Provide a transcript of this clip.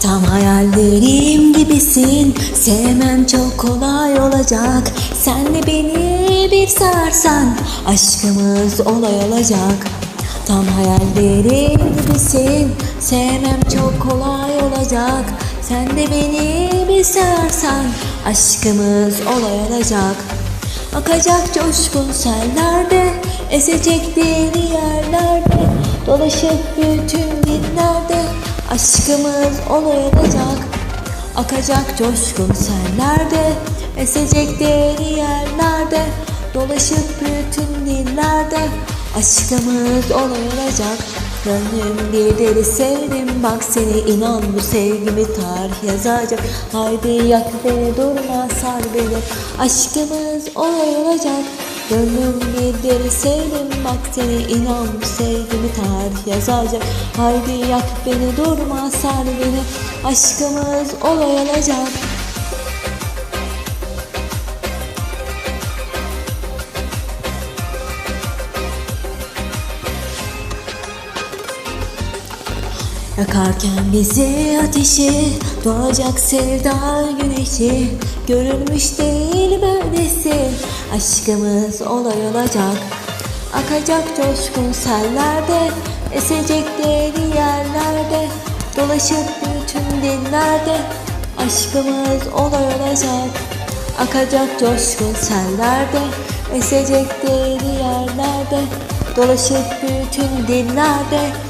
Tam hayallerim gibisin. Sevmem çok kolay olacak. Sen de beni bir sarsan Aşkımız olay olacak. Tam hayallerim gibisin. Sevmem çok kolay olacak. Sen de beni bir sarsan Aşkımız olay olacak. Akacak coşkun sellerde Esecek deli yerlerde. Dolaşıp bütün dinlerde Aşkımız olacak Akacak coşkun sellerde Esecek deli yerlerde Dolaşıp bütün dillerde. Aşkımız olacak Gönlüm bir deli sevdim Bak seni inan bu sevgimi tarih yazacak. Haydi yak beni durma sar beni. Aşkımız olacak Gönlüm deli sevdim Bak seni inan sevgimi tarih yazacak. Haydi yak beni durma sar beni. Aşkımız olay olacak Yakarken bizi ateşi Doğacak sevda güneşi Görülmüş değil böylesi Aşkımız olay olacak Akacak coşkun sellerde Esecek deli yerlerde. Dolaşıp bütün dillerde Aşkımız olay olacak Akacak coşkun sellerde Esecek deli yerlerde. Dolaşıp bütün dillerde